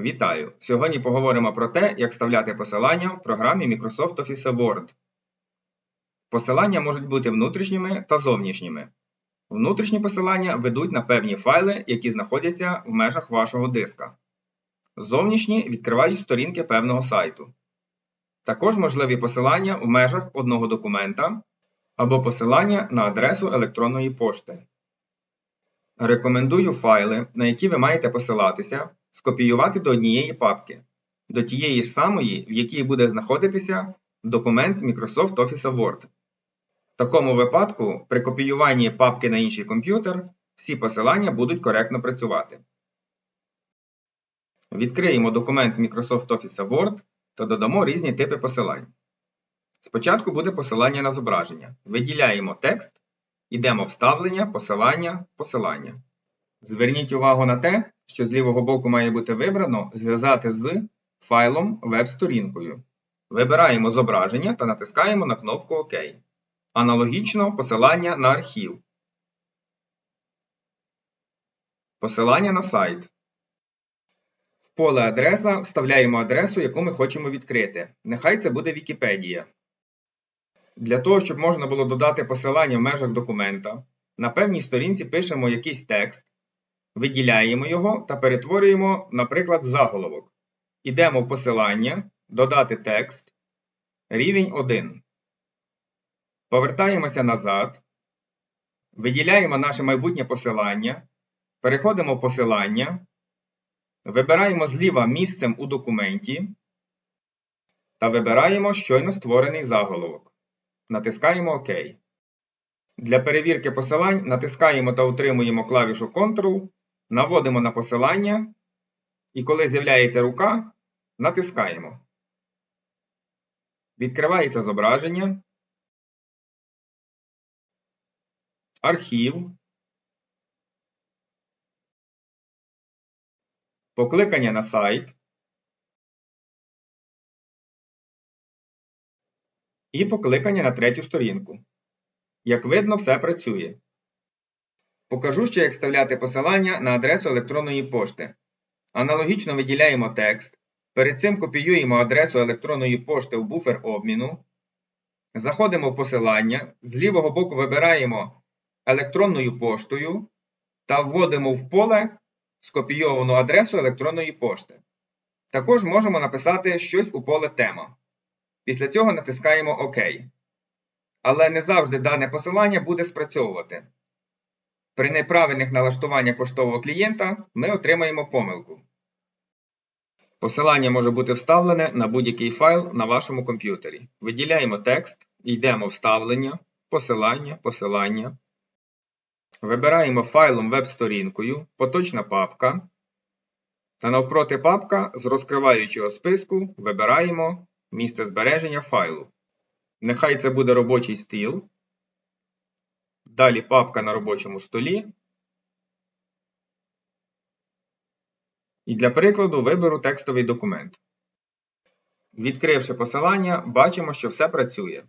Вітаю! Сьогодні поговоримо про те, як вставляти посилання в програмі Microsoft Office Word. Посилання можуть бути внутрішніми та зовнішніми. Внутрішні посилання ведуть на певні файли, які знаходяться в межах вашого диска. Зовнішні відкривають сторінки певного сайту. Також можливі посилання в межах одного документа або посилання на адресу електронної пошти. Рекомендую файли, на які ви маєте посилатися, скопіювати до однієї папки, до тієї ж самої, в якій буде знаходитися документ Microsoft Office Word. В такому випадку, при копіюванні папки на інший комп'ютер, всі посилання будуть коректно працювати. Відкриємо документ Microsoft Office Word та додамо різні типи посилань. Спочатку буде посилання на зображення. Виділяємо текст, йдемо вставлення, посилання, посилання. Зверніть увагу на те, що з лівого боку має бути вибрано зв'язати з файлом веб-сторінкою. Вибираємо зображення та натискаємо на кнопку ОК. Аналогічно посилання на архів. Посилання на сайт. В поле адреса вставляємо адресу, яку ми хочемо відкрити. Нехай це буде Вікіпедія. Для того, щоб можна було додати посилання в межах документа, на певній сторінці пишемо якийсь текст, виділяємо його та перетворюємо, наприклад, заголовок. Ідемо в посилання, додати текст, рівень 1. Повертаємося назад, виділяємо наше майбутнє посилання, переходимо в посилання, вибираємо зліва місцем у документі та вибираємо щойно створений заголовок. Натискаємо ОК. Для перевірки посилань натискаємо та утримуємо клавішу Ctrl, наводимо на посилання, і коли з'являється рука, натискаємо. Відкривається зображення, архів, покликання на сайт і покликання на третю сторінку. Як видно, все працює. Покажу ще, як вставляти посилання на адресу електронної пошти. Аналогічно виділяємо текст. Перед цим копіюємо адресу електронної пошти в буфер обміну. Заходимо в посилання, з лівого боку вибираємо електронною поштою та вводимо в поле скопійовану адресу електронної пошти. Також можемо написати щось у поле тема. Після цього натискаємо ОК. Але не завжди дане посилання буде спрацьовувати. При неправильних налаштуваннях поштового клієнта ми отримаємо помилку. Посилання може бути вставлене на будь-який файл на вашому комп'ютері. Виділяємо текст, йдемо вставлення, посилання, посилання. Вибираємо файлом веб-сторінкою, поточна папка. Та навпроти папка з розкриваючого списку вибираємо місце збереження файлу. Нехай це буде робочий стіл. Далі папка на робочому столі. І для прикладу виберу текстовий документ. Відкривши посилання, бачимо, що все працює.